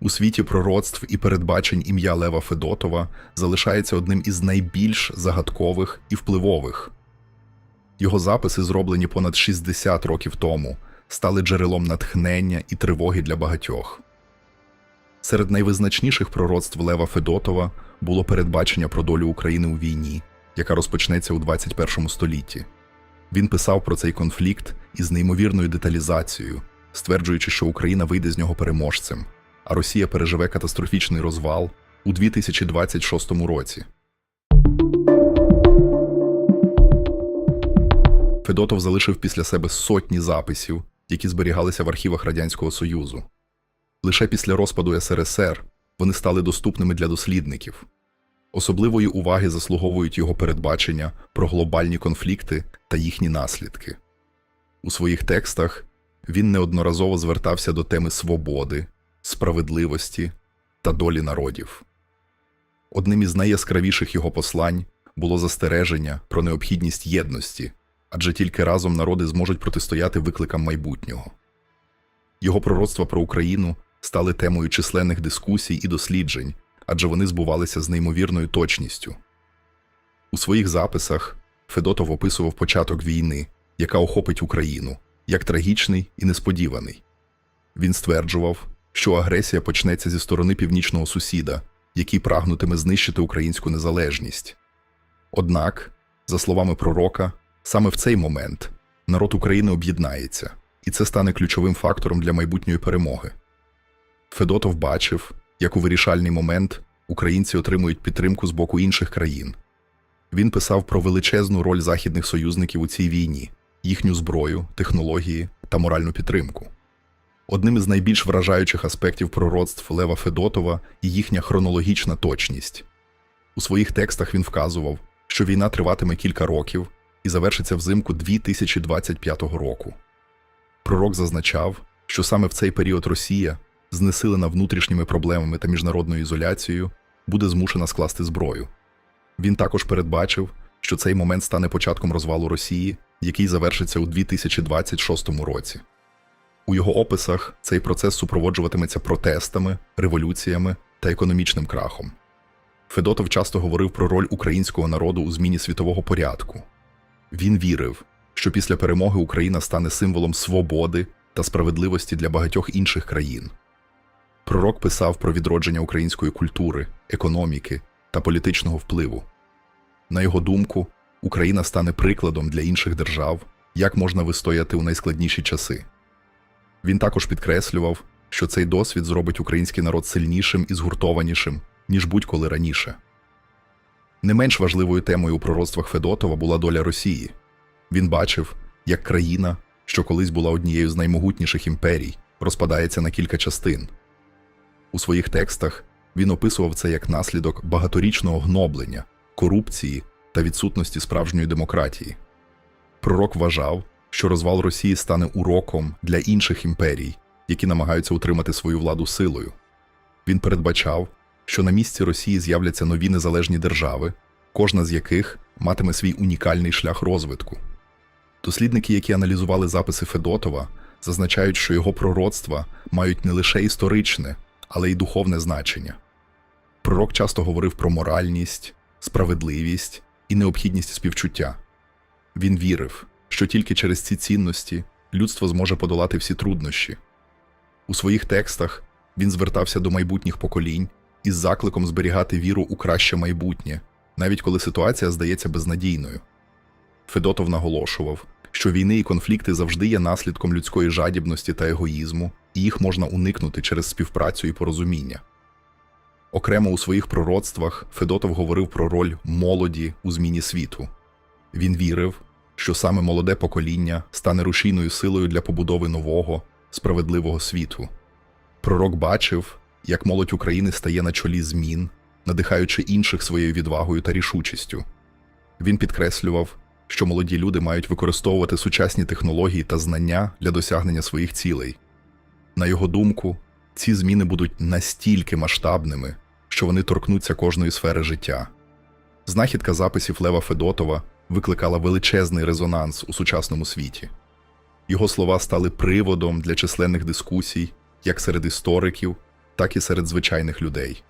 У світі пророцтв і передбачень ім'я Лева Федотова залишається одним із найбільш загадкових і впливових. Його записи, зроблені понад 60 років тому, стали джерелом натхнення і тривоги для багатьох. Серед найвизначніших пророцтв Лева Федотова було передбачення про долю України у війні, яка розпочнеться у 21 столітті. Він писав про цей конфлікт із неймовірною деталізацією, стверджуючи, що Україна вийде з нього переможцем, а Росія переживе катастрофічний розвал у 2026 році. Федотов залишив після себе сотні записів, які зберігалися в архівах Радянського Союзу. Лише після розпаду СРСР вони стали доступними для дослідників. Особливої уваги заслуговують його передбачення про глобальні конфлікти та їхні наслідки. У своїх текстах він неодноразово звертався до теми свободи, справедливості та долі народів. Одним із найяскравіших його послань було застереження про необхідність єдності, адже тільки разом народи зможуть протистояти викликам майбутнього. Його пророцтва про Україну стали темою численних дискусій і досліджень, адже вони збувалися з неймовірною точністю. У своїх записах Федотов описував початок війни, яка охопить Україну, як трагічний і несподіваний. Він стверджував, що агресія почнеться зі сторони північного сусіда, який прагнутиме знищити українську незалежність. Однак, за словами пророка, саме в цей момент народ України об'єднається, і це стане ключовим фактором для майбутньої перемоги. Федотов бачив, як у вирішальний момент українці отримують підтримку з боку інших країн. Він писав про величезну роль західних союзників у цій війні, їхню зброю, технології та моральну підтримку. Одним із найбільш вражаючих аспектів пророцтв Лева Федотова є їхня хронологічна точність. У своїх текстах він вказував, що війна триватиме кілька років і завершиться взимку 2025 року. Пророк зазначав, що саме в цей період Росія, знесилена внутрішніми проблемами та міжнародною ізоляцією, буде змушена скласти зброю. Він також передбачив, що цей момент стане початком розвалу Росії, який завершиться у 2026 році. У його описах цей процес супроводжуватиметься протестами, революціями та економічним крахом. Федотов часто говорив про роль українського народу у зміні світового порядку. Він вірив, що після перемоги Україна стане символом свободи та справедливості для багатьох інших країн. Пророк писав про відродження української культури, економіки та політичного впливу. На його думку, Україна стане прикладом для інших держав, як можна вистояти у найскладніші часи. Він також підкреслював, що цей досвід зробить український народ сильнішим і згуртованішим, ніж будь-коли раніше. Не менш важливою темою у пророцтвах Федотова була доля Росії. Він бачив, як країна, що колись була однією з наймогутніших імперій, розпадається на кілька частин. У своїх текстах він описував це як наслідок багаторічного гноблення, корупції та відсутності справжньої демократії. Пророк вважав, що розвал Росії стане уроком для інших імперій, які намагаються утримати свою владу силою. Він передбачав, що на місці Росії з'являться нові незалежні держави, кожна з яких матиме свій унікальний шлях розвитку. Дослідники, які аналізували записи Федотова, зазначають, що його пророцтва мають не лише історичне, але й духовне значення. Пророк часто говорив про моральність, справедливість і необхідність співчуття. Він вірив, що тільки через ці цінності людство зможе подолати всі труднощі. У своїх текстах він звертався до майбутніх поколінь із закликом зберігати віру у краще майбутнє, навіть коли ситуація здається безнадійною. Федотов наголошував, що війни і конфлікти завжди є наслідком людської жадібності та егоїзму, і їх можна уникнути через співпрацю і порозуміння. Окремо у своїх пророцтвах Федотов говорив про роль молоді у зміні світу. Він вірив, що саме молоде покоління стане рушійною силою для побудови нового, справедливого світу. Пророк бачив, як молодь України стає на чолі змін, надихаючи інших своєю відвагою та рішучістю. Він підкреслював, що молоді люди мають використовувати сучасні технології та знання для досягнення своїх цілей. На його думку, ці зміни будуть настільки масштабними, що вони торкнуться кожної сфери життя. Знахідка записів Лева Федотова викликала величезний резонанс у сучасному світі. Його слова стали приводом для численних дискусій як серед істориків, так і серед звичайних людей.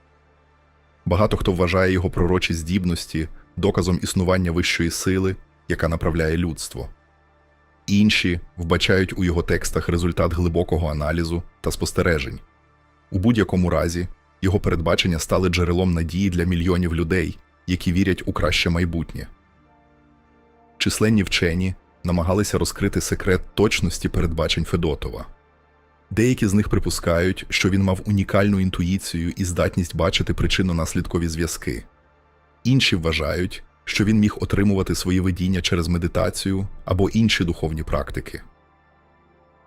Багато хто вважає його пророчі здібності доказом існування вищої сили, яка направляє людство. Інші вбачають у його текстах результат глибокого аналізу та спостережень. У будь-якому разі, його передбачення стали джерелом надії для мільйонів людей, які вірять у краще майбутнє. Численні вчені намагалися розкрити секрет точності передбачень Федотова. Деякі з них припускають, що він мав унікальну інтуїцію і здатність бачити причинно-наслідкові зв'язки. Інші вважають, що він міг отримувати свої видіння через медитацію або інші духовні практики.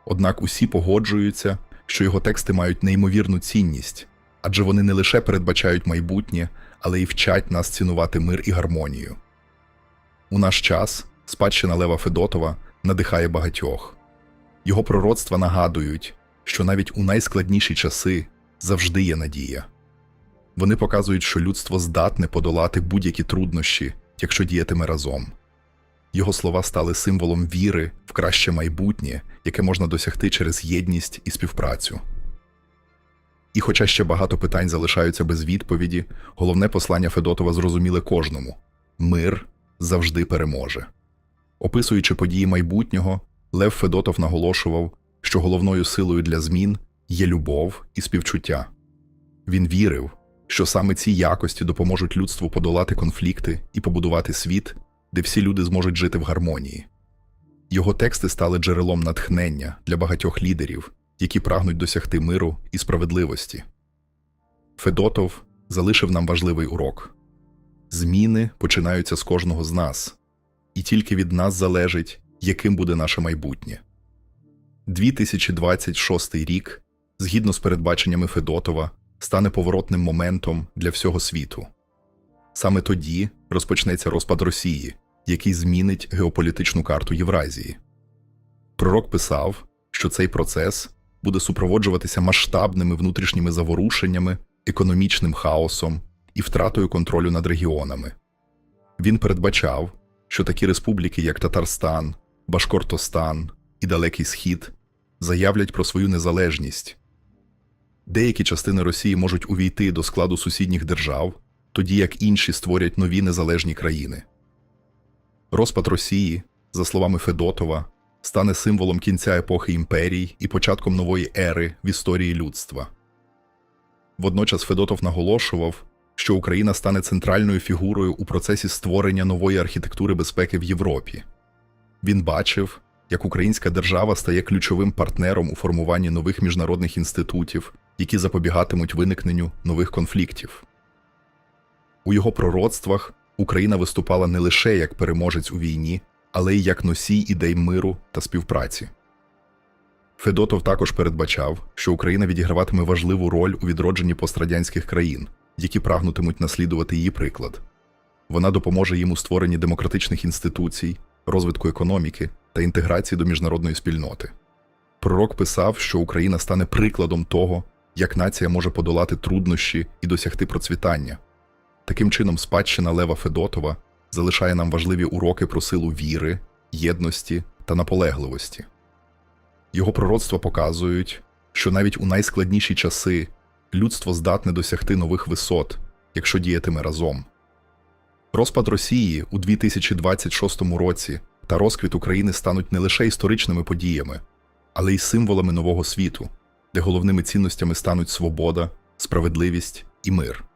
Однак усі погоджуються, що його тексти мають неймовірну цінність, адже вони не лише передбачають майбутнє, але й вчать нас цінувати мир і гармонію. У наш час спадщина Лева Федотова надихає багатьох. Його пророцтва нагадують, що навіть у найскладніші часи завжди є надія. Вони показують, що людство здатне подолати будь-які труднощі, якщо діятиме разом. Його слова стали символом віри в краще майбутнє, яке можна досягти через єдність і співпрацю. І хоча ще багато питань залишаються без відповіді, головне послання Федотова зрозуміле кожному мир завжди переможе. Описуючи події майбутнього, Лев Федотов наголошував, що головною силою для змін є любов і співчуття. Він вірив, що саме ці якості допоможуть людству подолати конфлікти і побудувати світ, де всі люди зможуть жити в гармонії. Його тексти стали джерелом натхнення для багатьох лідерів, які прагнуть досягти миру і справедливості. Федотов залишив нам важливий урок зміни починаються з кожного з нас, і тільки від нас залежить, яким буде наше майбутнє. 2026 рік, згідно з передбаченнями Федотова, стане поворотним моментом для всього світу. Саме тоді розпочнеться розпад Росії, який змінить геополітичну карту Євразії. Пророк писав, що цей процес буде супроводжуватися масштабними внутрішніми заворушеннями, економічним хаосом і втратою контролю над регіонами. Він передбачав, що такі республіки, як Татарстан, Башкортостан і Далекий Схід, заявлять про свою незалежність. Деякі частини Росії можуть увійти до складу сусідніх держав, тоді як інші створять нові незалежні країни. Розпад Росії, за словами Федотова, стане символом кінця епохи імперій і початком нової ери в історії людства. Водночас Федотов наголошував, що Україна стане центральною фігурою у процесі створення нової архітектури безпеки в Європі. Він бачив, як українська держава стає ключовим партнером у формуванні нових міжнародних інститутів, які запобігатимуть виникненню нових конфліктів. У його пророцтвах Україна виступала не лише як переможець у війні, але й як носій ідей миру та співпраці. Федотов також передбачав, що Україна відіграватиме важливу роль у відродженні пострадянських країн, які прагнутимуть наслідувати її приклад. Вона допоможе їм у створенні демократичних інституцій, розвитку економіки та інтеграції до міжнародної спільноти. Пророк писав, що Україна стане прикладом того, як нація може подолати труднощі і досягти процвітання. Таким чином, спадщина Лева Федотова залишає нам важливі уроки про силу віри, єдності та наполегливості. Його пророцтва показують, що навіть у найскладніші часи людство здатне досягти нових висот, якщо діятиме разом. Розпад Росії у 2026 році та розквіт України стануть не лише історичними подіями, але й символами нового світу, де головними цінностями стануть свобода, справедливість і мир.